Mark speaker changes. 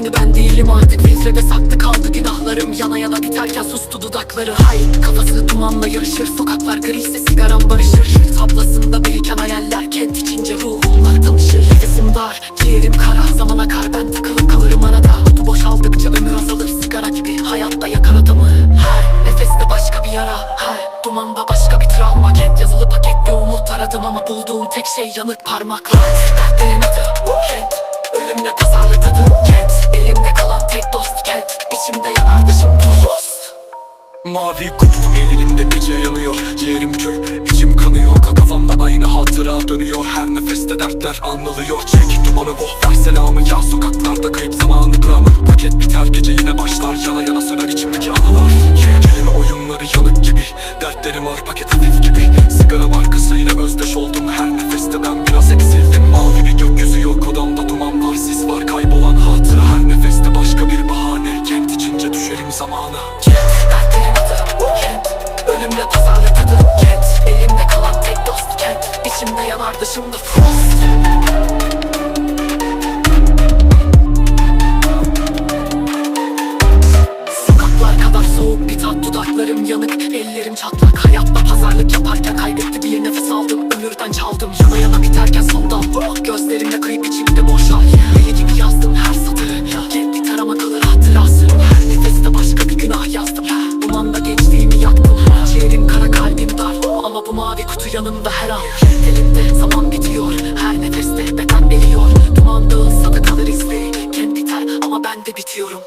Speaker 1: aynı ben değilim artık. Filtrede saklı kaldı günahlarım. Yana yana biterken sustu dudakları. Hay kafası dumanla yarışır. Sokaklar griyse sigaram barışır. Tablasında biriken hayaller Kent içince ruhumlar tanışır. Nefesim dar, ciğerim kara. Zaman akar ben takılıp kalırım arada. Kutu boşaldıkça ömür azalır Sigara gibi. Hayatta yakar adamı. Her nefeste başka bir yara. Her dumanda başka bir travma. Kent yazılı pakette umut aradım Ama bulduğum tek şey yanık parmaklar. Dertlerin adı Kent Gözlerimde tasarlı tadı ket Elimde kalan tek dost ket İçimde yanar dışım toz
Speaker 2: Mavi kum elinde gece yanıyor. Ciğerim kül içim kanıyor. Kafamda aynı hatıra dönüyor. Her nefeste dertler anılıyor. Çek dumanı oh ver selamı. Ya Sokaklarda kayıp zamanı dramı. Paket biter gece yine başlar. Yana yana söner içimdeki anılar. Yeğenlerin oyunları yanık gibi. Dertlerim var paket hafif gibi. Sigara markasıyla özdeş oldum. Her nefeste ben biraz eksildim. Mavi bir gökyüzü yok. ölüm zamanı
Speaker 1: Jet, dertlerim adı Ölümle pazarlıklıdır kent Elimde kalan tek dost kent İçimde yanar dışımda frost. Sokaklar kadar soğuk bir tat Dudaklarım yanık, ellerim çatlak Hayatta pazarlık yaparken kaybetti bir nefes aldım Ömürden çaldım. Bu mavi kutu yanımda her an. Elimde zaman bitiyor. Her nefeste beden veriyor Duman dağılsa da kalır izleri Kent biter ama ben de bitiyorum.